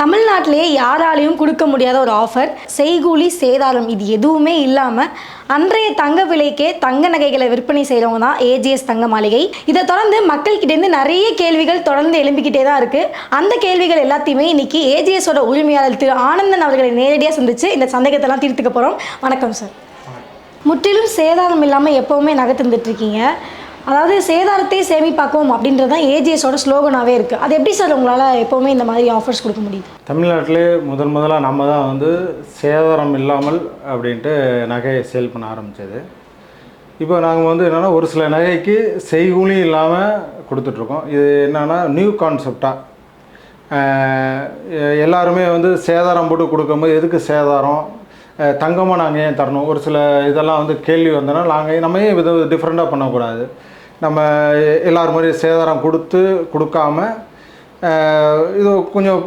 தமிழ்நாட்டிலேயே யாராலையும் கொடுக்க முடியாத ஒரு ஆஃபர் செய்கூலி சேதாரம் இது எதுவுமே இல்லாமல் அன்றைய தங்க விலைக்கே தங்க நகைகளை விற்பனை செய்கிறவங்க தான் ஏஜிஎஸ் தங்க மாளிகை. இதை தொடர்ந்து மக்கள்கிட்டேருந்து நிறைய கேள்விகள் தொடர்ந்து எழும்பிக்கிட்டே தான் இருக்குது அந்த கேள்விகள் எல்லாத்தையுமே இன்னைக்கு ஏஜிஎஸோட உரிமையாளர் திரு ஆனந்தன் அவர்களை நேரடியாக சந்திச்சு இந்த சந்தேகத்தெல்லாம் தீர்த்துக்க போகிறோம் வணக்கம் சார் முற்றிலும் சேதாரம் இல்லாமல் எப்போவுமே நகை இருக்கீங்க. அதாவது சேதாரத்தை சேமிப்பாக்கும் அப்படின்றது தான் ஏஜிஎஸோட ஸ்லோகனாகவே இருக்குது அது எப்படி சார் உங்களால் எப்போவுமே இந்த மாதிரி ஆஃபர்ஸ் கொடுக்க முடியுது? தமிழ்நாட்டிலே முதன் முதலாக நம்ம தான் வந்து சேதாரம் இல்லாமல் அப்படின்ட்டு நகையை சேல் பண்ண ஆரம்பித்தது இப்போ நாங்கள் வந்து என்னென்னா ஒரு சில நகைக்கு செய்கூலியும் இல்லாமல் கொடுத்துட்ருக்கோம். இது என்னென்னா நியூ கான்செப்டாக எல்லாருமே வந்து சேதாரம் போட்டு கொடுக்கும்போது எதுக்கு சேதாரம்? தங்கமாக நாங்கள் ஏன் தரணும்? ஒரு சில இதெல்லாம் வந்து கேள்வி வந்தோன்னா நாங்கள் நம்ம ஏன் இது டிஃப்ரெண்ட்டாக பண்ணக்கூடாது? நம்ம எல்லார் மாதிரி சேதாரம் கொடுத்து கொடுக்காம இது கொஞ்சம்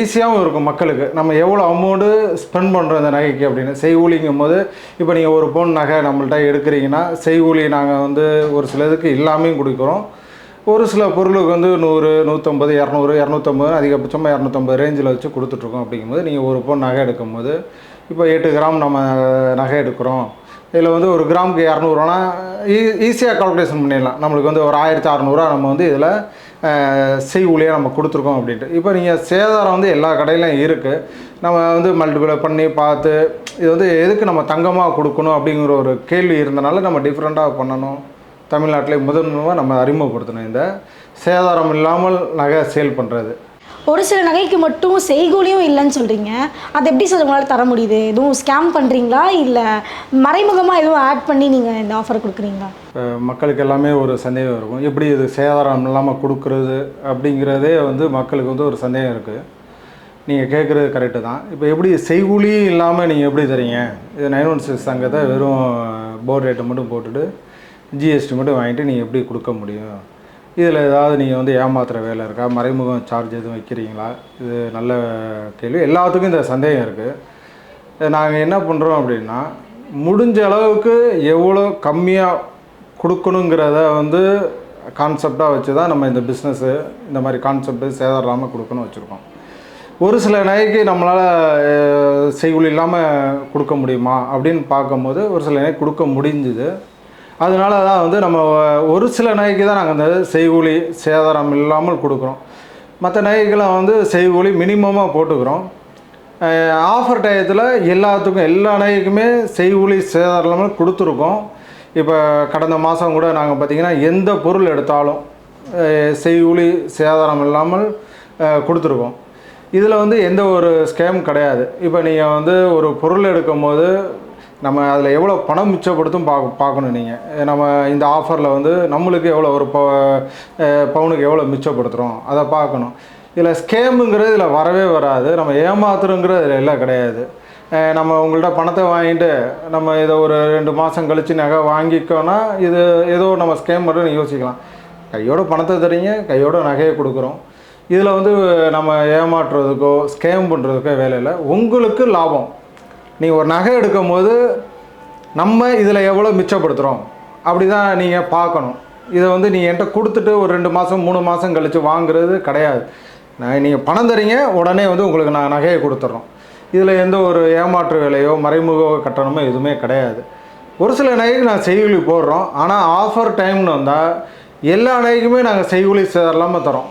ஈஸியாகவும் இருக்கும் மக்களுக்கு. நம்ம எவ்வளோ அமௌண்ட்டு ஸ்பெண்ட் பண்ணுறோம் இந்த நகைக்கு அப்படின்னு. செய்கூலிங்கும் போது இப்போ நீங்கள் ஒரு பவுன் நகை நம்மள்ட்ட எடுக்கிறீங்கன்னா செய்கூலி நாங்கள் வந்து ஒரு சில இதுக்கு இல்லாமையும் கொடுக்குறோம். ஒரு சில பொருளுக்கு வந்து நூறு நூற்றம்பது இரநூறு இரநூத்தம்பது அதிகபட்சமாக இரநூத்தம்பது ரேஞ்சில் வச்சு கொடுத்துட்ருக்கோம் அப்படிங்கும்போது நீங்கள் ஒரு பவுன் நகை எடுக்கும்போது இப்போ எட்டு கிராம் நம்ம நகை எடுக்கிறோம். இதில் வந்து ஒரு கிராமுக்கு இரநூறுவானா ஈ ஈஸியாக கால்குலேஷன் பண்ணிடலாம். நம்மளுக்கு வந்து ஒரு ஆயிரத்தி அறநூறுவா நம்ம வந்து இதில் செய்கூலியாக நம்ம கொடுத்துருக்கோம் அப்படின்ட்டு. இப்போ நீங்கள் சேதாரம் வந்து எல்லா கடையிலையும் இருக்குது நம்ம வந்து மல்டிபிளை பண்ணி பார்த்து இது வந்து எதுக்கு நம்ம தங்கமாக கொடுக்கணும் அப்படிங்கிற ஒரு கேள்வி இருந்தனால நம்ம டிஃப்ரெண்ட்டாக பண்ணணும். தமிழ்நாட்டிலே முதன்மையாக நம்ம அறிமுகப்படுத்தணும் இந்த சேதாரம் இல்லாமல் நகை சேல் பண்ணுறது ஒரு சில நகைக்கு மட்டும் செய்கூலியும் இல்லைன்னு சொல்கிறீங்க அது எப்படி சார் உங்களால் தர முடியுது? எதுவும் ஸ்கேம் பண்ணுறீங்களா இல்லை மறைமுகமாக எதுவும் ஆட் பண்ணி நீங்கள் இந்த ஆஃபர் கொடுக்குறீங்களா? மக்களுக்கு எல்லாமே ஒரு சந்தேகம் இருக்கும். எப்படி இது சேதாரம் இல்லாமல் கொடுக்குறது அப்படிங்கிறதே வந்து மக்களுக்கு வந்து ஒரு சந்தேகம் இருக்குது நீங்கள் கேட்குறது கரெக்டு தான். இப்போ எப்படி செய்கூலி இல்லாமல் நீங்கள் எப்படி தரீங்க? இது நைன் ஒன் சிக்ஸ் சங்கத்தை வெறும் போர்ட் ரேட்டை மட்டும் போட்டுட்டு ஜிஎஸ்டி மட்டும் வாங்கிட்டு நீங்கள் எப்படி கொடுக்க முடியும்? இதில் ஏதாவது நீங்கள் வந்து ஏமாத்துகிற வேலை இருக்கா? மறைமுகம் சார்ஜ் எதுவும் வைக்கிறீங்களா? இது நல்ல கேள்வி. எல்லாத்துக்கும் இந்த சந்தேகம் இருக்குது நாங்கள் என்ன பண்ணுறோம் அப்படின்னா முடிஞ்ச அளவுக்கு எவ்வளோ கம்மியாக கொடுக்கணுங்கிறத வந்து கான்செப்டாக வச்சு தான் நம்ம இந்த பிஸ்னஸ்ஸு இந்த மாதிரி கான்செப்ட்டு சேதாராமல் கொடுக்கணும்னு கொடுக்கணும் வச்சுருக்கோம். ஒரு சில நகைக்கு நம்மளால் செய்குலி இல்லாமல் கொடுக்க முடியுமா அப்படின்னு பார்க்கும்போது ஒரு சில நகை கொடுக்க முடிஞ்சுது. அதனால தான் வந்து நம்ம ஒரு சில நகைக்கு தான் நாங்கள் அந்த செய்கூலி சேதாரம் இல்லாமல் கொடுக்குறோம். மற்ற நகைக்கெல்லாம் வந்து செய்கூலி மினிமமாக போட்டுக்கிறோம். ஆஃபர் டயத்தில் எல்லாத்துக்கும் எல்லா நகைக்குமே செய்கூலி சேதாரம் இல்லாமல் கொடுத்துருக்கோம். இப்போ கடந்த மாதம் கூட நாங்கள் பார்த்திங்கன்னா எந்த பொருள் எடுத்தாலும் செய்கூலி சேதாரம் இல்லாமல் கொடுத்துருக்கோம். இதில் வந்து எந்த ஒரு ஸ்கேம் கிடையாது. இப்போ நீங்கள் வந்து ஒரு பொருள் எடுக்கும்போது நம்ம அதில் எவ்வளோ பணம் மிச்சப்படுத்தும் பார்க்க பார்க்கணும் நீங்கள் நம்ம இந்த ஆஃபரில் வந்து நம்மளுக்கு எவ்வளோ ஒரு ப பவுனுக்கு எவ்வளோ மிச்சப்படுத்துகிறோம் அதை பார்க்கணும். இதில் ஸ்கேமுங்கிறது இதில் வரவே வராது. நம்ம ஏமாத்துறோங்கிறது இதில் எல்லாம் கிடையாது. நம்ம உங்கள்கிட்ட பணத்தை வாங்கிட்டு நம்ம இதை ஒரு ரெண்டு மாதம் கழித்து நகை வாங்கிக்கோன்னா இது ஏதோ நம்ம ஸ்கேம் மட்டும் யோசிக்கலாம். கையோட பணத்தை தரீங்க கையோட நகையை கொடுக்குறோம். இதில் வந்து நம்ம ஏமாற்றுறதுக்கோ ஸ்கேம் பண்ணுறதுக்கோ வேலை இல்லை. உங்களுக்கு லாபம். நீங்கள் ஒரு நகை எடுக்கும் போது நம்ம இதில் எவ்வளோ மிச்சப்படுத்துகிறோம் அப்படி தான் நீங்கள் பார்க்கணும். இதை வந்து நீங்கள் என்கிட்ட கொடுத்துட்டு ஒரு ரெண்டு மாதம் மூணு மாதம் கழித்து வாங்குறது கிடையாது. நான் நீங்கள் பணம் தரீங்க உடனே வந்து உங்களுக்கு நான் நகையை கொடுத்துட்றோம் இதில் எந்த ஒரு ஏமாற்று விலையோ மறைமுக கட்டணமோ எதுவுமே கிடையாது. ஒரு சில நகைக்கு நான் செய்கூலி போடுறோம். ஆனால் ஆஃபர் டைம்னு வந்தால் எல்லா நகைக்குமே நாங்கள் செய்கூலி சேரலாமல் தரோம்.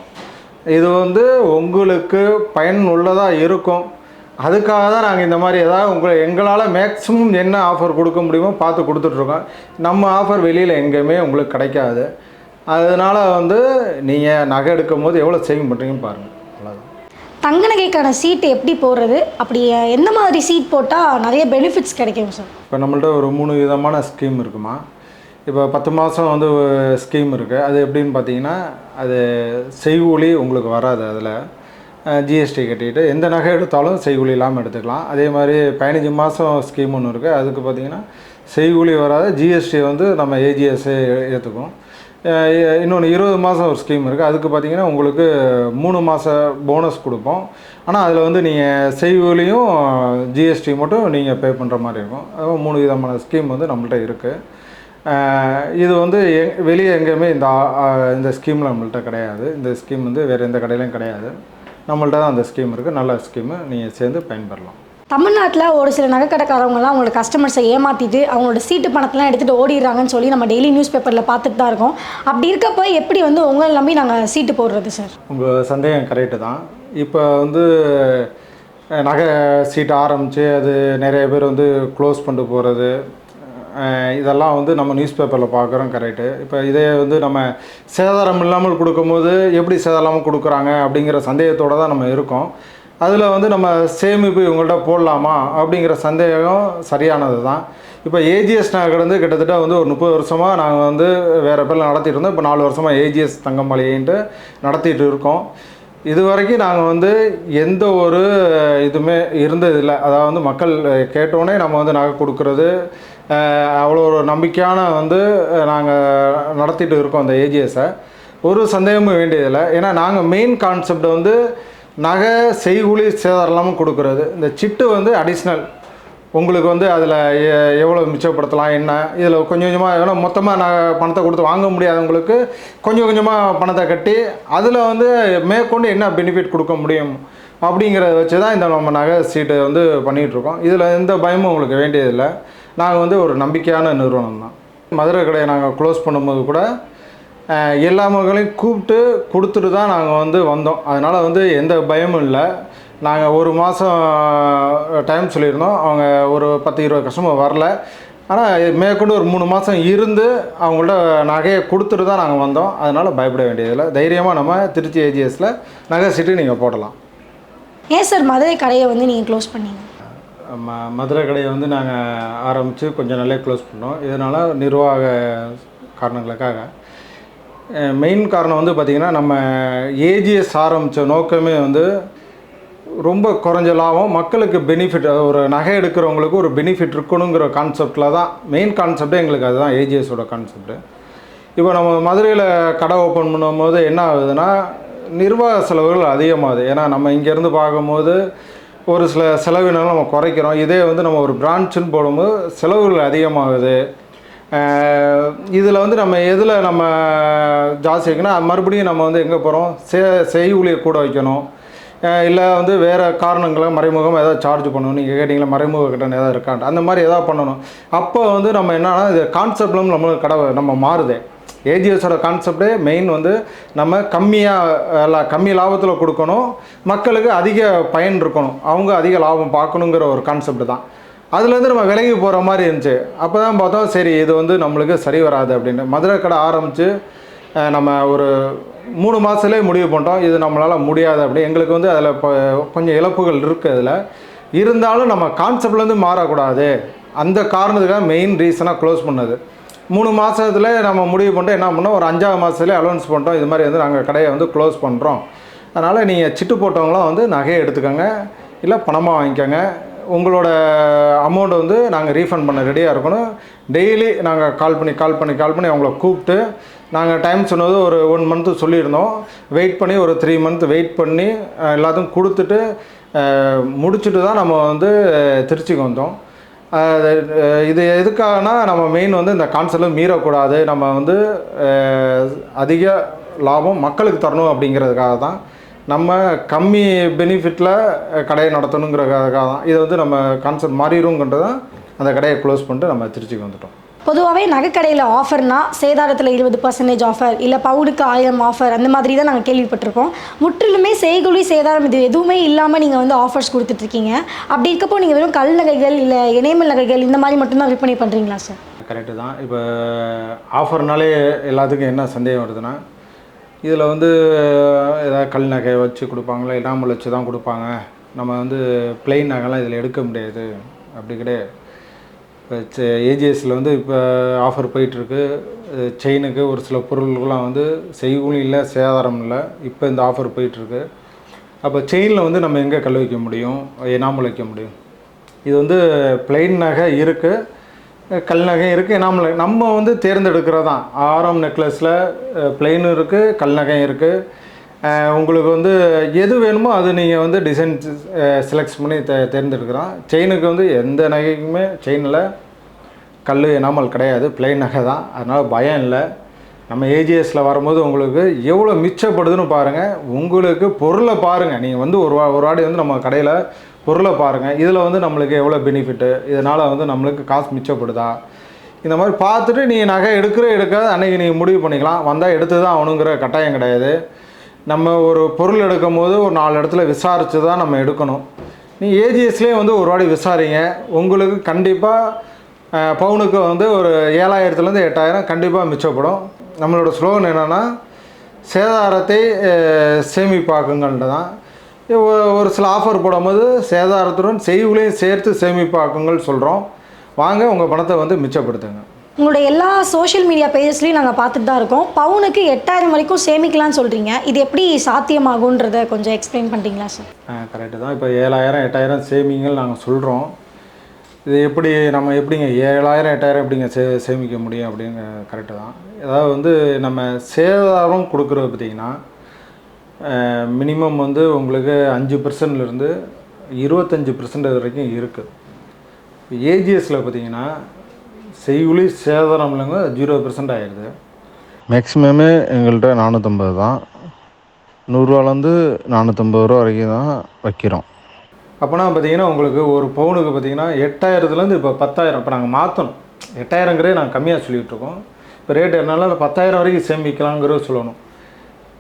இது வந்து உங்களுக்கு பயன் உள்ளதாக இருக்கும். அதுக்காக தான் நாங்கள் இந்த மாதிரி ஏதாவது உங்களை எங்களால் மேக்ஸிமம் என்ன ஆஃபர் கொடுக்க முடியுமோ பார்த்து கொடுத்துட்ருக்கோம். நம்ம ஆஃபர் வெளியில் எங்கேயுமே உங்களுக்கு கிடைக்காது. அதனால் வந்து நீங்கள் நகை எடுக்கும் போது எவ்வளோ சேவிங் பண்ணுறீங்கன்னு பாருங்கள் அவ்வளோதான் தங்க நகைக்கான சீட்டு எப்படி போடுறது? அப்படி எந்த மாதிரி சீட் போட்டால் நிறைய பெனிஃபிட்ஸ் கிடைக்கும் சார் இப்போ நம்மள்ட்ட ஒரு மூணு விதமான ஸ்கீம் இருக்குமா. இப்போ பத்து மாதம் வந்து ஸ்கீம் இருக்குது அது எப்படின்னு பார்த்தீங்கன்னா அது செய்கூலி உங்களுக்கு வராது அதில். ஜிஎஸ்டி கட்டிட்டு எந்த நகை எடுத்தாலும் செய்கூலி இல்லாமல் எடுத்துக்கலாம். அதே மாதிரி பதினஞ்சு மாதம் ஸ்கீம் ஒன்று இருக்குது அதுக்கு பார்த்தீங்கன்னா செய்கூலி வராத ஜிஎஸ்டி வந்து நம்ம ஏஜிஎஸ்ஸே ஏற்றுக்கும் இன்னொன்று இருபது மாதம் ஒரு ஸ்கீம் இருக்குது அதுக்கு பார்த்தீங்கன்னா உங்களுக்கு மூணு மாத போனஸ் கொடுப்போம். ஆனால் அதில் வந்து நீங்கள் செய்கூலியும் ஜிஎஸ்டி மட்டும் நீங்கள் பே பண்ணுற மாதிரி இருக்கும். அதுவும் மூணு விதமான ஸ்கீம் வந்து நம்மள்ட்ட இருக்குது இது வந்து எ- வெளியே எங்கேயுமே இந்த இந்த ஸ்கீமில் நம்மள்ட்ட கிடையாது. இந்த ஸ்கீம் வந்து வேறு எந்த கடையிலையும் கிடையாது. நம்மள்ட்ட தான் அந்த ஸ்கீம் இருக்குது நல்ல ஸ்கீமு நீங்கள் சேர்ந்து பயன்பெறலாம். தமிழ்நாட்டில் ஒரு சில நகைக்கடைக்காரவங்கலாம் அவங்களோட கஸ்டமர்ஸை ஏமாற்றிட்டு அவங்களோட சீட்டு பணத்தெல்லாம் எடுத்துகிட்டு ஓடிடுறாங்கன்னு சொல்லி நம்ம டெய்லி நியூஸ் பேப்பரில் பார்த்துட்டு தான் இருக்கோம். அப்படி இருக்கப்போ எப்படி வந்து உங்களை நம்பி நாங்கள் சீட்டு போடுறது சார் உங்கள் சந்தேகம் கரெக்டு தான். இப்போ வந்து நகை சீட் ஆரம்பித்து அது நிறைய பேர் வந்து க்ளோஸ் பண்ணிட்டு போகிறது இதெல்லாம் வந்து நம்ம நியூஸ் பேப்பரில் பார்க்குறோம் கரெக்டு இப்போ இதே வந்து நம்ம சேதாரம் இல்லாமல் கொடுக்கும்போது எப்படி சேதாரமாக கொடுக்குறாங்க அப்படிங்கிற சந்தேகத்தோடு தான் நம்ம இருக்கோம். அதில் வந்து நம்ம சேமிப்பு இவங்கள்ட்ட போடலாமா அப்படிங்கிற சந்தேகம் சரியானது தான். இப்போ ஏஜிஎஸ் நகர் வந்து கிட்டத்தட்ட வந்து ஒரு முப்பது வருஷமாக நாங்கள் வந்து வேறு பேரில் நடத்திட்டு இருந்தோம். இப்போ நாலு வருஷமாக ஏஜிஎஸ் தங்கமலைன்ட்டு நடத்திட்டு இருக்கோம். இது வரைக்கும் நாங்கள் வந்து எந்த ஒரு இதுவுமே இருந்ததில்லை. அதாவது வந்து மக்கள் கேட்டோடனே நம்ம வந்து நகை கொடுக்கறது அவ்வளோ ஒரு நம்பிக்கையான வந்து நாங்கள் நடத்திட்டு இருக்கோம் அந்த ஏஜிஎஸை ஒரு சந்தேகமும் வேண்டியதில்லை. ஏன்னா நாங்கள் மெயின் கான்செப்ட் வந்து நகை செய்கூலி சேதாரம் இல்லாமல் கொடுக்குறது. இந்த சிட்டு வந்து அடிஷ்னல் உங்களுக்கு வந்து அதில் எவ்வளோ மிச்சப்படுத்தலாம் என்ன? இதில் கொஞ்சம் கொஞ்சமாக ஏன்னா மொத்தமாக நான் பணத்தை கொடுத்து வாங்க முடியாதவங்களுக்கு கொஞ்சம் கொஞ்சமாக பணத்தை கட்டி அதில் வந்து மேற்கொண்டு என்ன பெனிஃபிட் கொடுக்க முடியும் அப்படிங்கிறத வச்சு தான் இந்த நம்ம நகை சீட்டு வந்து பண்ணிகிட்ருக்கோம் இதில் எந்த பயமும் உங்களுக்கு வேண்டியதில்லை. நாங்கள் வந்து ஒரு நம்பிக்கையான நிறுவனம் தான். மதுரை கடையை நாங்கள் க்ளோஸ் பண்ணும்போது கூட எல்லா மக்களையும் கூப்பிட்டு கொடுத்துட்டு தான் நாங்கள் வந்து வந்தோம். அதனால் வந்து எந்த பயமும் இல்லை. நாங்கள் ஒரு மாதம் டைம் சொல்லியிருந்தோம். அவங்க ஒரு பத்து இருபது கஸ்டமர் வரல. ஆனால் மேற்கொண்டு ஒரு மூணு மாதம் இருந்து அவங்கள்ட்ட நகையை கொடுத்துட்டு தான் நாங்கள் வந்தோம். அதனால் பயப்பட வேண்டியதில்லை. தைரியமாக நம்ம திருச்சி ஏஜிஎஸில் நகை சீட்டு நீங்கள் போடலாம். ஏன் சார் மதுரை கடையை வந்து நீங்கள் க்ளோஸ் பண்ணீங்க? ம மதுரை கடையை வந்து நாங்கள் ஆரம்பித்து கொஞ்சம் நாளே க்ளோஸ் பண்ணோம். இதனால் நிர்வாக காரணங்களுக்காக. மெயின் காரணம் வந்து பார்த்திங்கன்னா நம்ம ஏஜிஎஸ் ஆரம்பித்த நோக்கமே வந்து ரொம்ப குறைஞ்ச லாபம் மக்களுக்கு பெனிஃபிட் ஒரு நகை எடுக்கிறவங்களுக்கு ஒரு பெனிஃபிட் இருக்கணுங்கிற கான்செப்டில் தான் மெயின் கான்செப்டே எங்களுக்கு அதுதான் ஏஜிஎஸோட கான்செப்ட்டு இப்போ நம்ம மதுரையில் கடை ஓப்பன் பண்ணும்போது என்ன ஆகுதுன்னா நிர்வாக செலவுகள் அதிகமாகுது. ஏன்னா நம்ம இங்கேருந்து பார்க்கும்போது ஒரு சில செலவினங்கள் நம்ம குறைக்கிறோம். இதே வந்து நம்ம ஒரு பிரான்ச்சுன்னு போடும்போது செலவுகள் அதிகமாகுது. இதில் வந்து நம்ம எதில் நம்ம ஜாஸ்தி வைக்கணும் மறுபடியும் நம்ம வந்து எங்கே போகிறோம் சே செய்கூலியை கூட வைக்கணும். இல்லை வந்து வேறு காரணங்களை மறைமுகமாக ஏதாவது சார்ஜ் பண்ணணும். நீங்கள் கேட்டிங்களா மறைமுக கட்டணம் ஏதாவது இருக்கான்ட்டு அந்த மாதிரி ஏதாவது பண்ணணும். அப்போ வந்து நம்ம என்னென்னா இது கான்செப்ட்லும் நம்மளுக்கு கடை நம்ம மாறுதே. ஏஜிஎஸோட கான்செப்டே மெயின் வந்து நம்ம கம்மியாக கம்மி லாபத்தில் கொடுக்கணும். மக்களுக்கு அதிக பயன் இருக்கணும். அவங்க அதிக லாபம் பார்க்கணுங்கிற ஒரு கான்செப்ட் தான். அதுலேருந்து நம்ம விலகி போகிற மாதிரி இருந்துச்சு. அப்போ தான் பார்த்தோம் சரி இது வந்து நம்மளுக்கு சரி வராது அப்படின்னு. மதுரை கடை ஆரம்பித்து நம்ம ஒரு மூணு மாதத்துலேயே முடிவு பண்ணிட்டோம். இது நம்மளால் முடியாது அப்படி. எங்களுக்கு வந்து அதில் இப்போ கொஞ்சம் இழப்புகள் இருக்குது அதில். இருந்தாலும் நம்ம கான்செப்ட்லேருந்து மாறக்கூடாது. அந்த காரணத்துக்காக மெயின் ரீசனாக க்ளோஸ் பண்ணது. மூணு மாதத்துல நம்ம முடிவு பண்ணிட்டு என்ன பண்ணோம்? ஒரு அஞ்சாவது மாதத்துலேயே அலௌன்ஸ் பண்ணுறோம் இது மாதிரி வந்து நாங்கள் கடையை வந்து க்ளோஸ் பண்ணுறோம் அதனால் நீங்கள் சிட்டு போட்டவங்களாம் வந்து நகையை எடுத்துக்கோங்க. இல்லை பணமாக வாங்கிக்கோங்க. உங்களோட அமௌண்ட் வந்து நாங்கள் ரீஃபண்ட் பண்ண ரெடியாக இருக்கணும். டெய்லி நாங்கள் கால் பண்ணி கால் பண்ணி கால் பண்ணி அவங்கள கூப்பிட்டு நாங்கள் டைம் சொன்னது ஒரு ஒன் மந்த்து சொல்லியிருந்தோம். வெயிட் பண்ணி ஒரு த்ரீ மந்த் வெயிட் பண்ணி எல்லாத்தையும் கொடுத்துட்டு முடிச்சுட்டு தான் நம்ம வந்து திருச்சிக்கு வந்தோம். இது எதுக்காகனா நம்ம மெயின் வந்து இந்த கான்செப்டில் மீறக்கூடாது. நம்ம வந்து அதிக லாபம் மக்களுக்கு தரணும் அப்படிங்கிறதுக்காக தான். நம்ம கம்மி பெனிஃபிட்டில் கடையை நடத்தணுங்கிறதுக்காக தான் இது வந்து நம்ம கான்செப்ட் மாறிடுங்கிறது தான் அந்த கடையை க்ளோஸ் பண்ணிட்டு நம்ம திருச்சிக்கு வந்துட்டோம். பொதுவாகவே நகைக்கடையில் ஆஃபர்னா சேதாரத்தில் இருபது பர்சன்டேஜ் ஆஃபர் இல்லை பவுனுக்கு ஆயிரம் ஆஃபர் அந்த மாதிரி தான் நாங்கள் கேள்விப்பட்டிருக்கோம். முற்றிலுமே செய்குலி சேதாரம் இது எதுவுமே இல்லாமல் நீங்கள் வந்து ஆஃபர்ஸ் கொடுத்துட்ருக்கீங்க அப்படி இருக்கப்போ நீங்கள் வெறும் கல் நகைகள் இல்லை இணையமல் நகைகள் இந்த மாதிரி மட்டும்தான் விற்பனை பண்ணுறீங்களா சார் கரெக்டு தான். இப்போ ஆஃபர்னாலே எல்லாத்துக்கும் என்ன சந்தேகம் வருதுன்னா இதில் வந்து ஏதாவது கல் நகை வச்சு கொடுப்பாங்களா? இனாமல் வச்சு தான் கொடுப்பாங்க. நம்ம வந்து பிளெயின் நகைலாம் இதில் எடுக்க முடியாது. அப்படி கிடையாது. இப்போ ஏஜிஎஸில் வந்து இப்போ ஆஃபர் போயிட்டுருக்கு. செயினுக்கு ஒரு சில பொருள்கள்லாம் வந்து செய்கூலியும் இல்லை சேதாரம் இல்லை. இப்போ இந்த ஆஃபர் போயிட்டுருக்கு. அப்போ செயினில் வந்து நம்ம எங்கே கல் வைக்க முடியும்? எனாமல் வைக்க முடியும். இது வந்து பிளெயின் நகை இருக்குது கல் நகை இருக்குது எனாமல் நம்ம வந்து தேர்ந்தெடுக்கிறது? தான் ஆரம் நெக்லஸில் பிளெயினும் இருக்குது கல்நகை இருக்குது உங்களுக்கு வந்து எது வேணுமோ அது நீங்கள் வந்து டிசைன் செலக்ட் பண்ணி தே தேர்ந்தெடுக்கலாம். செயினுக்கு வந்து எந்த நகைக்குமே செயினில் கல் எனாமல் கிடையாது. பிளெயின் நகை தான். அதனால் பயம் இல்லை. நம்ம ஏஜிஎஸில் வரும்போது உங்களுக்கு எவ்வளோ மிச்சப்படுதுன்னு பாருங்கள் உங்களுக்கு பொருளை பாருங்கள் நீங்கள் வந்து ஒரு வா- ஒரு வாடி வந்து நம்ம கடையில் பொருளை பாருங்கள் இதில் வந்து நம்மளுக்கு எவ்வளோ பெனிஃபிட்டு இதனால் வந்து நம்மளுக்கு காசு மிச்சப்படுதா? இந்த மாதிரி பார்த்துட்டு நீ நகை எடுக்கிற எடுக்காத அன்றைக்கி நீங்கள் முடிவு பண்ணிக்கலாம். வந்தால் எடுத்து தான் ஆகணுங்கிற கட்டாயம் கிடையாது. நம்ம ஒரு பொருள் எடுக்கும் போது ஒரு நாலு இடத்துல விசாரித்து தான் நம்ம எடுக்கணும். நீ ஏஜிஎஸ்லேயே வந்து ஒரு வாடி விசாரிங்க. உங்களுக்கு கண்டிப்பாக பவுனுக்கு வந்து ஒரு ஏழாயிரத்துலேருந்து எட்டாயிரம் கண்டிப்பாக மிச்சப்படும். நம்மளோட ஸ்லோகன் என்னென்னா சேதாரத்தை சேமிப்பாக்குங்கள்ட்டு தான் ஒரு சில ஆஃபர் போடும்போது சேதாரத்துடன் செய்களையும் சேர்த்து சேமிப்பாக்குங்கள் சொல்கிறோம் வாங்க உங்கள் பணத்தை வந்து மிச்சப்படுத்துங்க. உங்களுடைய எல்லா சோஷியல் மீடியா பேஜஸ்லையும் நாங்கள் பார்த்துட்டு தான் இருக்கோம். பவுனுக்கு எட்டாயிரம் வரைக்கும் சேமிக்கலாம்னு சொல்கிறீங்க இது எப்படி சாத்தியமாகுன்றத கொஞ்சம் எக்ஸ்பிளைன் பண்ணுறீங்களா சார் கரெக்டு தான். இப்போ ஏழாயிரம் எட்டாயிரம் சேமிங்கள் நாங்கள் சொல்கிறோம் இது எப்படி நம்ம எப்படிங்க ஏழாயிரம் எட்டாயிரம் எப்படிங்க சே சேமிக்க முடியும் அப்படிங்க கரெக்டு தான். அதாவது வந்து நம்ம சேதாரம் கொடுக்குறது பார்த்திங்கன்னா மினிமம் வந்து உங்களுக்கு அஞ்சு பர்சன்ட்லேருந்து இருபத்தஞ்சி பர்சன்ட் வரைக்கும் இருக்குது ஏஜிஎஸில் பார்த்தீங்கன்னா செய்குலி சேதாரம் இல்லைங்க ஜீரோ பர்சன்ட் ஆயிடுது. மேக்ஸிமமே எங்கள்கிட்ட நானூற்றம்பது தான். நூறுரூவாலேருந்து நானூற்றம்பது ரூபா வரைக்கும் தான் வைக்கிறோம். அப்போனா பார்த்தீங்கன்னா உங்களுக்கு ஒரு பவுனுக்கு பார்த்தீங்கன்னா எட்டாயிரத்துலேருந்து இப்போ பத்தாயிரம் இப்போ நாங்கள் மாற்றணும் எட்டாயிரங்கிறதே நாங்கள் கம்மியாக சொல்லிகிட்டு இருக்கோம். இப்போ ரேட் என்னால பத்தாயிரம் வரைக்கும் சேமிக்கலாங்கிறத சொல்லணும்.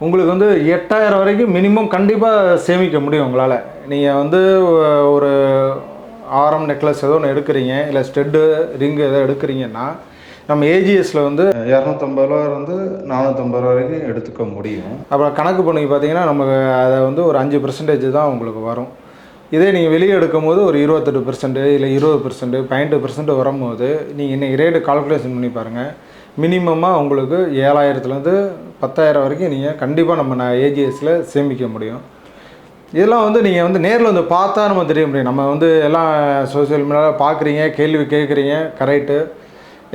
உங்களுக்கு வந்து எட்டாயிரம் வரைக்கும் மினிமம் கண்டிப்பாக சேமிக்க முடியும் உங்களால். நீங்கள் வந்து ஒரு ஆரம் நெக்லஸ் ஏதோ ஒன்று எடுக்கிறீங்க இல்லை ஸ்டெட்டு ரிங்கு ஏதோ எடுக்கிறீங்கன்னா நம்ம ஏஜிஎஸில் வந்து இரநூத்தம்பது ரூபா இருந்து நானூற்றம்பது ரூபா வரைக்கும் எடுத்துக்க முடியும். அப்புறம் கணக்கு பண்ணி பார்த்தீங்கன்னா நமக்கு அதை வந்து ஒரு அஞ்சு பர்சன்டேஜ் தான் உங்களுக்கு வரும். இதே நீங்கள் வெளியே எடுக்கும் போது ஒரு இருபத்தெட்டு பர்சன்ட் இல்லை இருபது பர்சன்ட் பன்னெண்டு பர்சன்ட் வரும்போது நீங்கள் இன்னைக்கு ரேட்டு கால்குலேஷன் பண்ணி பாருங்கள் மினிமமாக உங்களுக்கு ஏழாயிரத்துலேருந்து பத்தாயிரம் வரைக்கும் நீங்கள் கண்டிப்பாக நம்ம நான் ஏஜிஎஸில் சேமிக்க முடியும். இதெல்லாம் வந்து நீங்கள் வந்து நேரில் வந்து பார்த்தா நம்ம தெரிய முடியும். நம்ம வந்து எல்லாம் சோசியல் மீடியாவில் பார்க்குறீங்க கேள்வி கேட்குறீங்க கரெக்டு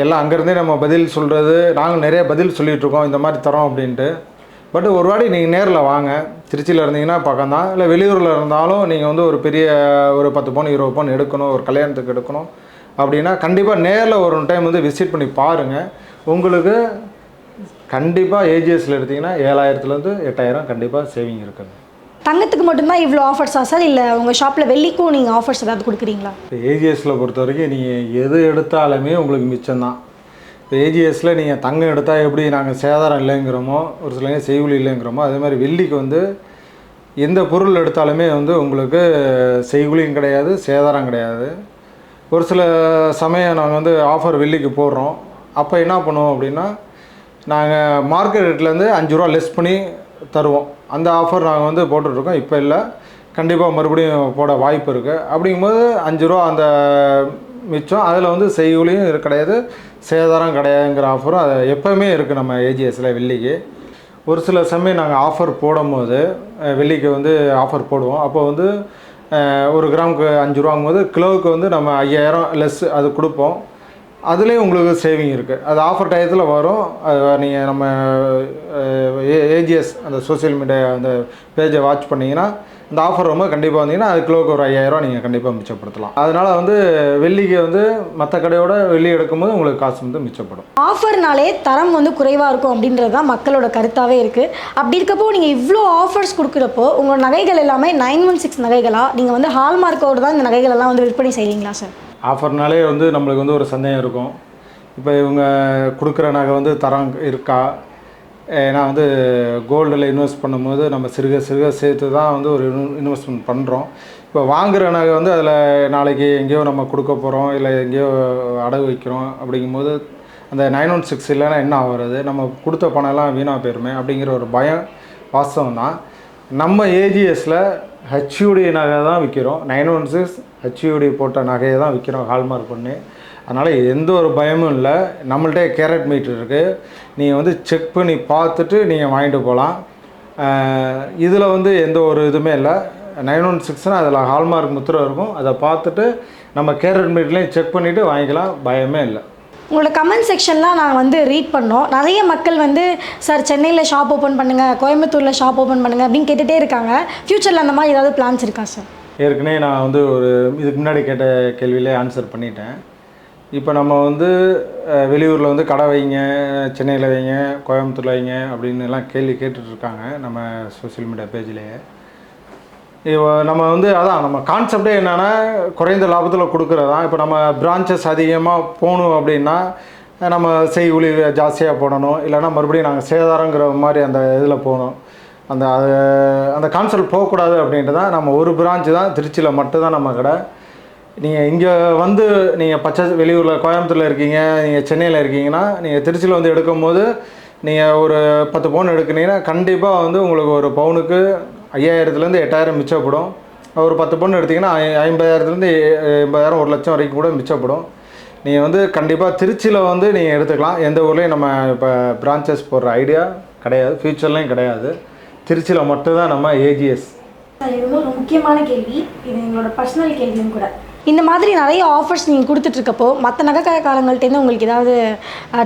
எல்லாம் அங்கேருந்தே நம்ம பதில் சொல்கிறது நாங்கள் நிறைய பதில் சொல்லிகிட்ருக்கோம் இந்த மாதிரி தரோம் அப்படின்ட்டு. பட் ஒரு வாட்டி நீங்கள் நேரில் வாங்க. திருச்சியில் இருந்தீங்கன்னா பக்கம் தான். இல்லை வெளியூரில் இருந்தாலும் நீங்கள் வந்து ஒரு பெரிய ஒரு பத்து பவுன் இருபது பவுன் எடுக்கணும் ஒரு கல்யாணத்துக்கு எடுக்கணும் அப்படின்னா கண்டிப்பாக நேரில் ஒரு டைம் வந்து விசிட் பண்ணி பாருங்கள் உங்களுக்கு கண்டிப்பாக ஏஜிஎஸில் எடுத்தீங்கன்னா ஏழாயிரத்துலேருந்து எட்டாயிரம் கண்டிப்பாக சேவிங் இருக்குங்க தங்கத்துக்கு மட்டும்தான் இவ்வளோ ஆஃபர்ஸா சார்? இல்லை உங்கள் ஷாப்பில் வெள்ளிக்கும் நீங்கள் ஆஃபர்ஸ் ஏதாவது கொடுக்குறீங்களா? இப்போ ஏஜிஎஸில் பொறுத்த வரைக்கும் நீங்கள் எது எடுத்தாலுமே உங்களுக்கு மிச்சம்தான். இப்போ ஏஜிஎஸில் நீங்கள் தங்கம் எடுத்தால் எப்படி நாங்கள் சேதாரம் இல்லைங்கிறோமோ ஒரு சிலங்க செய்குலி இல்லைங்கிறோமோ அதே மாதிரி வெள்ளிக்கு வந்து எந்த பொருள் எடுத்தாலுமே வந்து உங்களுக்கு செய்குலியும் கிடையாது சேதாரம் கிடையாது. ஒரு சில சமயம் நாங்கள் வந்து ஆஃபர் வெள்ளிக்கு போடுறோம். அப்போ என்ன பண்ணுவோம் அப்படின்னா நாங்கள் மார்க்கெட் ரேட்லேருந்து அஞ்சு ரூபா லெஸ் பண்ணி தருவோம். அந்த ஆஃபர் நாங்கள் வந்து போட்டுட்ருக்கோம். இப்போ இல்லை. கண்டிப்பாக மறுபடியும் போட வாய்ப்பு இருக்குது அப்படிங்கும்போது அஞ்சு ரூபா அந்த மிச்சம். அதில் வந்து செய்கூலியும் கிடையாது. சேதாரம் கிடையாதுங்கிற ஆஃபரும் அது எப்போவுமே இருக்குது நம்ம ஏஜிஎஸில் வெள்ளிக்கு. ஒரு சில சமயம் நாங்கள் ஆஃபர் போடும்போது போது வெள்ளிக்கு வந்து ஆஃபர் போடுவோம். அப்போ வந்து ஒரு கிராமுக்கு அஞ்சு ரூபாங்கும்போது கிலோவுக்கு வந்து நம்ம ஐயாயிரம் லெஸ் அது கொடுப்போம். அதுலேயும் உங்களுக்கு சேவிங் இருக்குது அது ஆஃபர் டயத்தில் வரும். அது நீங்கள் நம்ம ஏஜிஎஸ் அந்த சோஷியல் மீடியா அந்த பேஜை வாட்ச் பண்ணிங்கன்னா இந்த ஆஃபர் ரொம்ப கண்டிப்பாக வந்தீங்கன்னா அது கிலோக்கு ஒரு ஐயாயிரம் நீங்கள் கண்டிப்பாக மிச்சப்படுத்தலாம். அதனால் வந்து வெள்ளிக்கு வந்து மற்ற கடையோட வெள்ளி எடுக்கும்போது உங்களுக்கு காசு வந்து மிச்சப்படும். ஆஃபர்னாலே தரம் வந்து குறைவாக இருக்கும் அப்படின்றது தான் மக்களோட கருத்தாகவே இருக்குது அப்படி இருக்கப்போ நீங்கள் இவ்வளோ ஆஃபர்ஸ் கொடுக்குறப்போ உங்கள் நகைகள் எல்லாமே நைன் ஒன் சிக்ஸ் நகைகளாக நீங்கள் வந்து ஹால்மார்க்கோடு தான் இந்த நகைகள் எல்லாம் வந்து விற்பனை செய்வீங்களா சார் ஆஃபர்னாலே வந்து நம்மளுக்கு வந்து ஒரு சந்தேகம் இருக்கும். இப்போ இவங்க கொடுக்குற நகை வந்து தரம் இருக்கா? ஏன்னா வந்து கோல்டில் இன்வெஸ்ட் பண்ணும்போது நம்ம சிறுக சிறுக சேர்த்து தான் வந்து ஒரு இன்வெஸ்ட்மெண்ட் பண்ணுறோம் இப்போ வாங்குகிற நகை வந்து அதில் நாளைக்கு எங்கேயோ நம்ம கொடுக்க போகிறோம் இல்லை எங்கேயோ அடகு வைக்கிறோம் அப்படிங்கும்போது அந்த நைன் ஒன் சிக்ஸ் இல்லைன்னா என்ன ஆகுறது? நம்ம கொடுத்த பணம்லாம் வீணாக போயிருமே அப்படிங்கிற ஒரு பயம் வாஸ்தவம் தான் நம்ம ஏஜிஎஸில் ஹச்யூடி நகை தான் விற்கிறோம் நைன் ஒன் சிக்ஸ் ஹெச்யூடி போட்ட நகையை தான் விற்கிறோம் ஹால்மார்க் பண்ணி. அதனால் எந்த ஒரு பயமும் இல்லை. நம்மள்ட்ட கேரட் மீட்டர் இருக்குது நீங்கள் வந்து செக் பண்ணி பார்த்துட்டு நீங்கள் வாங்கிட்டு போகலாம் இதில் வந்து எந்த ஒரு இதுவுமே இல்லை. நைன் ஒன் சிக்ஸ்னால் அதில் ஹால்மார்க் முத்திரை இருக்கும். அதை பார்த்துட்டு நம்ம கேரட் மீட்டர்லேயும் செக் பண்ணிவிட்டு வாங்கிக்கலாம். பயமே இல்லை. உங்களோட கமெண்ட் செக்ஷன்லாம் நான் வந்து ரீட் பண்ணோம். நிறைய மக்கள் வந்து சார் சென்னையில் ஷாப் ஓப்பன் பண்ணுங்கள் கோயம்புத்தூரில் ஷாப் ஓப்பன் பண்ணுங்கள் அப்படின்னு கேட்டுகிட்டே இருக்காங்க. ஃப்யூச்சரில் அந்த மாதிரி ஏதாவது பிளான்ஸ் இருக்கா சார் ஏற்கனவே நான் வந்து ஒரு இதுக்கு முன்னாடி கேட்ட கேள்வியிலே ஆன்சர் பண்ணிட்டேன். இப்போ நம்ம வந்து வெளியூரில் வந்து கடை வைங்க சென்னையில் வைங்க கோயம்புத்தூர்ல வைங்க அப்படின்னு எல்லாம் கேள்வி கேட்டுட்ருக்காங்க நம்ம சோஷியல் மீடியா பேஜ்லேயே நம்ம வந்து அதான் நம்ம கான்செப்டே என்னென்னா குறைந்த லாபத்தில் கொடுக்குறதான் இப்போ நம்ம பிரான்ச்சஸ் அதிகமாக போகணும் அப்படின்னா நம்ம செய் செய்கூலி ஜாஸ்தியாக போடணும். இல்லைன்னா மறுபடியும் நாங்கள் சேதாரங்கிற மாதிரி அந்த இதில் போகணும். அந்த அது அந்த கான்செப்ட் போகக்கூடாது அப்படின்ட்டு தான். நம்ம ஒரு பிரான்ச்சு தான் திருச்சியில் மட்டும்தான் நம்ம கடை. நீங்கள் இங்கே வந்து நீங்கள் பச்சை வெளியூரில் கோயம்புத்தூரில் இருக்கீங்க நீங்கள் சென்னையில் இருக்கீங்கன்னா நீங்கள் திருச்சியில் வந்து எடுக்கும்போது நீங்கள் ஒரு பத்து பவுன் எடுக்கிறீங்கன்னா கண்டிப்பாக வந்து உங்களுக்கு ஒரு பவுனுக்கு ஐயாயிரத்துலேருந்து எட்டாயிரம் மிச்சப்படும். ஒரு பத்து பவுன் எடுத்திங்கன்னா ஐம்பதாயிரத்துலேருந்து எண்பதாயிரம் ஒரு லட்சம் வரைக்கும் கூட மிச்சப்படும். நீங்கள் வந்து கண்டிப்பாக திருச்சியில் வந்து நீங்கள் எடுத்துக்கலாம். எந்த ஊர்லேயும் நம்ம இப்போ பிரான்ச்சஸ் போடுற ஐடியா கிடையாது. ஃப்யூச்சர்லேயும் கிடையாது. திருச்சியில் மட்டும்தான் நம்ம ஏஜிஎஸ் இது ஒரு முக்கியமான கேள்வி. இது எங்களோட பர்சனல் கேள்வியும் கூட. இந்த மாதிரி நிறைய ஆஃபர்ஸ் நீங்கள் கொடுத்துட்ருக்கப்போ மற்ற நகைக்கடைக்காரங்கள்ட்டேருந்து உங்களுக்கு ஏதாவது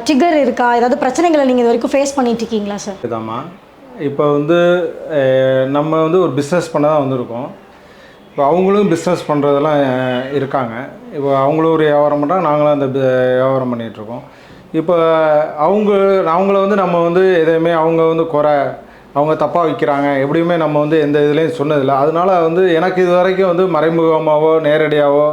ட்ரிகர் இருக்கா? ஏதாவது பிரச்சனைகளை நீங்கள் இது வரைக்கும் ஃபேஸ் பண்ணிட்டு இருக்கீங்களா சார்? இதாம்மா இப்போ வந்து நம்ம வந்து ஒரு பிஸ்னஸ் பண்ண தான் வந்திருக்கோம். இப்போ அவங்களும் பிஸ்னஸ் பண்ணுறதெல்லாம் இருக்காங்க. இப்போ அவங்களும் ஒரு வியாபாரம் பண்ணுறாங்க நாங்களும் அந்த வியாபாரம் பண்ணிகிட்ருக்கோம் இப்போ அவங்க அவங்கள வந்து நம்ம வந்து எதையுமே அவங்க வந்து குறை அவங்க தப்பாக விற்கிறாங்க எப்படியுமே நம்ம வந்து எந்த இதுலேயும் சொன்னதில்லை. அதனால் வந்து எனக்கு இது வரைக்கும் வந்து மறைமுகமாகவோ நேரடியாகவோ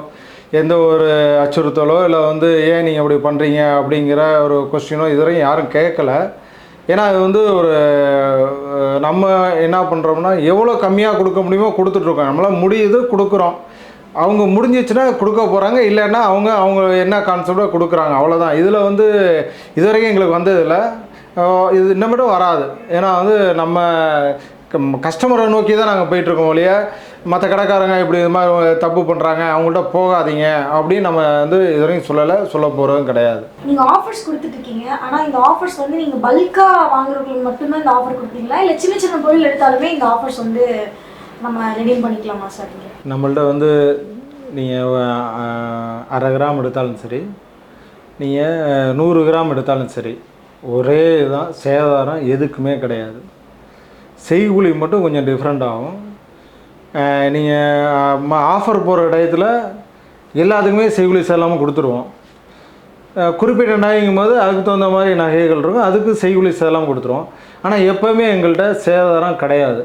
எந்த ஒரு அச்சுறுத்தலோ இல்லை வந்து ஏன் நீங்கள் இப்படி பண்ணுறீங்க அப்படிங்கிற ஒரு கொஸ்டினோ இதுவரையும் யாரும் கேட்கல. ஏன்னா அது வந்து ஒரு நம்ம என்ன பண்ணுறோம்னா எவ்வளோ கம்மியாக கொடுக்க முடியுமோ கொடுத்துட்ருக்கோம். நம்மளால் முடியுது கொடுக்குறோம். அவங்க முடிஞ்சிச்சுன்னா கொடுக்க போகிறாங்க இல்லைன்னா அவங்க அவங்க என்ன கான்செப்டாக கொடுக்குறாங்க. அவ்வளோதான் இதில் வந்து இதுவரைக்கும் எங்களுக்கு வந்ததில்லை. இது இன்னமேட்டும் வராது. ஏன்னா வந்து நம்ம கஸ்டமரை நோக்கி தான் நாங்கள் போயிட்டுருக்கோம் ஒழிய மற்ற கடைக்காரங்க இப்படி இது மாதிரி தப்பு பண்ணுறாங்க அவங்கள்ட்ட போகாதீங்க அப்படின்னு நம்ம வந்து இதுவரைக்கும் சொல்லலை சொல்ல போகிறதும் கிடையாது. நீங்கள் ஆஃபர்ஸ் கொடுத்துட்ருக்கீங்க ஆனால் இந்த ஆஃபர்ஸ் வந்து நீங்கள் பல்காக வாங்குறவங்களுக்கு மட்டும்தான் இந்த ஆஃபர் கொடுப்பீங்களா? இல்லை சின்ன சின்ன பொருள் எடுத்தாலுமே இந்த ஆஃபர்ஸ் வந்து நம்ம ரெடீம் பண்ணிக்கலாமா சார் நம்மள்ட்ட வந்து நீங்கள் அரை கிராம் எடுத்தாலும் சரி நீங்கள் நூறு கிராம் எடுத்தாலும் சரி ஒரே இதுதான் சேதாரம் எதுக்குமே கிடையாது. செய்கூலி மட்டும் கொஞ்சம் டிஃப்ரெண்ட் ஆகும். நீங்கள் ஆஃபர் போகிற டயத்தில் எல்லாத்துக்குமே செய்கூலி செல்லாமல் கொடுத்துருவோம். குறிப்பிட்ட நகைங்கும் போது அதுக்கு தகுந்த மாதிரி நகைகள் இருக்கும். அதுக்கு செய்கூலி சேலம் கொடுத்துருவோம். ஆனால் எப்போவுமே எங்கள்கிட்ட சேதாரம் கிடையாது.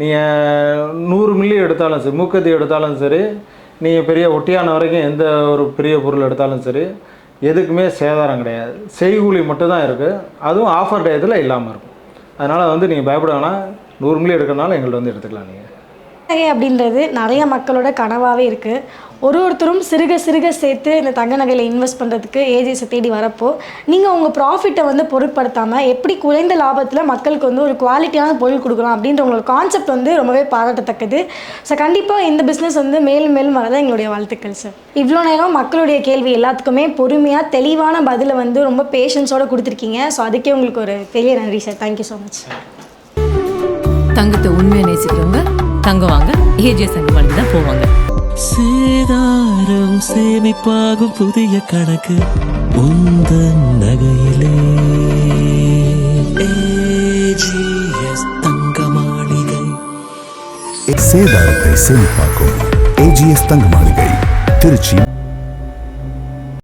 நீங்கள் நூறு மில்லி எடுத்தாலும் சரி மூக்கத்தி எடுத்தாலும் சரி நீங்கள் பெரிய ஒட்டியான வரைக்கும் எந்த ஒரு பெரிய பொருள் எடுத்தாலும் சரி எதுக்குமே சேதாரம் கிடையாது. செய்கூலி மட்டும்தான் இருக்குது அதுவும் ஆஃபர் டயத்தில் இல்லாமல் இருக்கும். அதனால் வந்து நீங்கள் பயப்பட வேணாம். நூறு மில்லி எடுக்கிறனால எங்கள்கிட்ட வந்து எடுத்துக்கலாம் நீங்கள் நகை அப்படின்றது நிறைய மக்களோட கனவாகவே இருக்குது ஒரு ஒருத்தரும் சிறுக சிறுக சேர்த்து இந்த தங்க நகையில் இன்வெஸ்ட் பண்ணுறதுக்கு ஏஜென்ஸை தேடி வரப்போ நீங்கள் உங்கள் ப்ராஃபிட்டை வந்து பொருட்படுத்தாமல் எப்படி குறைந்த லாபத்தில் மக்களுக்கு வந்து ஒரு குவாலிட்டியான பொருள் கொடுக்கலாம் அப்படின்ற உங்களோட கான்செப்ட் வந்து ரொம்பவே பாராட்டத்தக்கது. ஸோ கண்டிப்பாக இந்த பிஸ்னஸ் வந்து மேலும் மேலும் வரதான் எங்களுடைய வாழ்த்துக்கள் சார் இவ்வளோ நேரம் மக்களுடைய கேள்வி எல்லாத்துக்குமே பொறுமையாக தெளிவான பதிலை வந்து ரொம்ப பேஷன்ஸோடு கொடுத்துருக்கீங்க. ஸோ அதுக்கே உங்களுக்கு ஒரு பெரிய நன்றி சார் தேங்க்யூ ஸோ மச் தங்கத்தை உண்மையை நேசிக்கிறவங்க தங்கம் வாங்க ஏஜிஎஸ் தங்கமணிக்கு தான் போவாங்க. சேதாரம் சேமிப்பாகும் புதிய கணக்கு. உந்தன் நகையிலே. ஏஜிஎஸ் தங்க மாளிகை சேதாரத்தை சேமிப்பாக்கும் ஏஜிஎஸ் தங்க மாளிகை திருச்சி